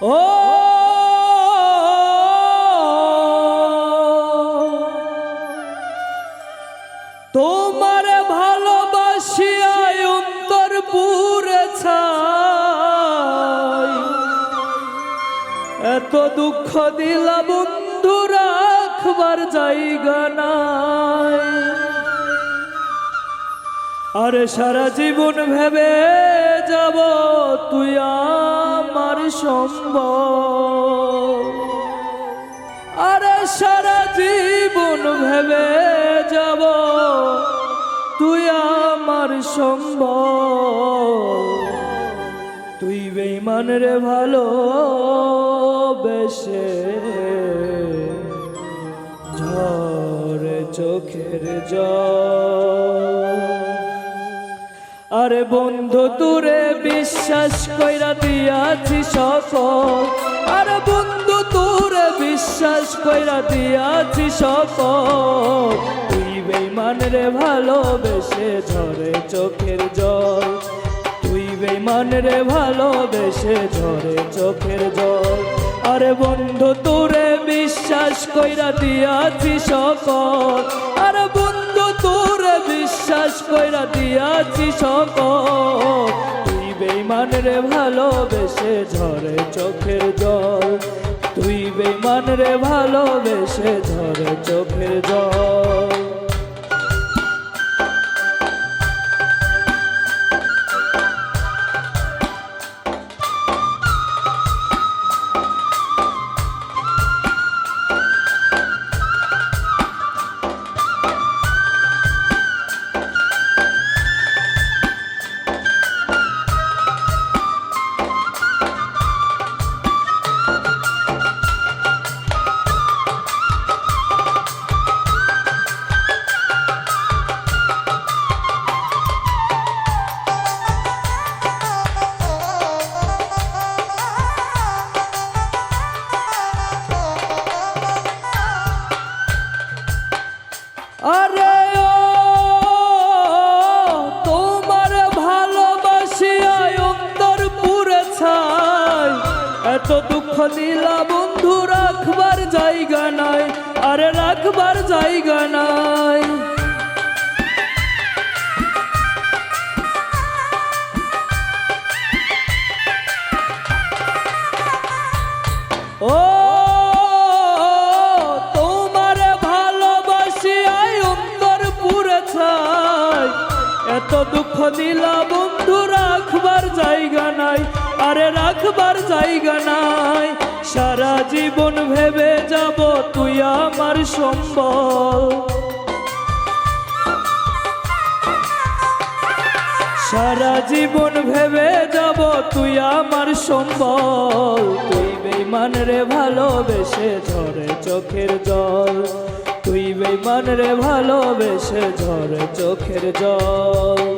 ও তোমার ভালোবাসিয়ায় অন্তর পুরে এত দুঃখ দিলা বন্ধু রাখবার জায়গা নাই। আরে সারা জীবন ভেবে যাব তুই আমার সম্ভব আরে সারা জীবন ভেবে যাব তুই আমার সম্ভব তুই বেইমান রে ভালো বেশে। ঝরে চোখের জল। আরে বন্ধু তোরে বিশ্বাস কইরা দিয়াছি সকল। আরে বন্ধু তোরে বিশ্বাস কইরা দিয়াছি সকল। তুই বেইমান রে, ভালোবেসে ঝরে চোখের জল। তুই বেইমান রে, ভালোবেসে ঝরে চোখের জল। আরে বন্ধু তোরে বিশ্বাস কইরা দিয়াছি সকল। আরে বন্ধু বিশ্বাস কইরা দিয়াছি সকল। তুই বেইমান রে ভালোবেসে ঝরে চোখের জল। তুই বেইমান রে ভালোবেসে ঝরে চোখের জল। এত দুঃখ দিলা বন্ধু রাখবার জায়গা নাই, আরে রাখবার জায়গা নাই। ও এত দুঃখ দিলা বন্ধু রাখবার জায়গা নাই আরে রাখবার জায়গা নাই। সারা জীবন ভেবে যাব তুই আমার সম্বল। সারা জীবন ভেবে যাব তুই আমার সম্বল। তুই বেইমান রে ভালোবেসে ঝরে চোখের জল। তুই বেইমান রে ভালোবেসে ঝরে চোখের জল।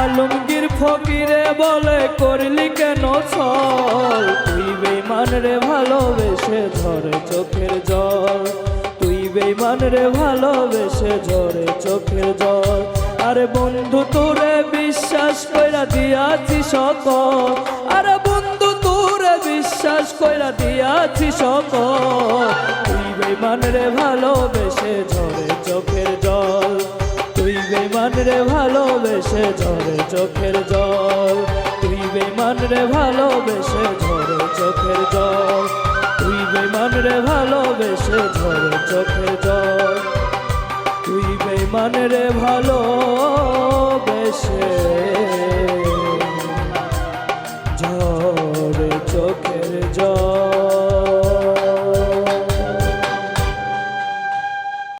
আলমগীর ফকিরে বলে, করলি কেন ছল? তুই বেমান রে, ভালোবেসে ধরে চোখের জল। তুই বেমান রে, ভালোবেসে ঝরে চোখের জল। আরে বন্ধু, তোরে বিশ্বাস কইরা দিয়াছি সকল। আরে বন্ধু, তোরে বিশ্বাস কইরা দিয়াছি সকল। বেমান রে ভালোবেসে ঝরে চোখের জল। তুই বেমান রে ভালোবেসে ঝরে চোখের জল। তুই বেমান রে ভালোবেসে ঝরে চোখের জল। তুই বেমান রে ভালোবেসে ঝরে চোখের জল। তুই বেমান রে ভালোবেসে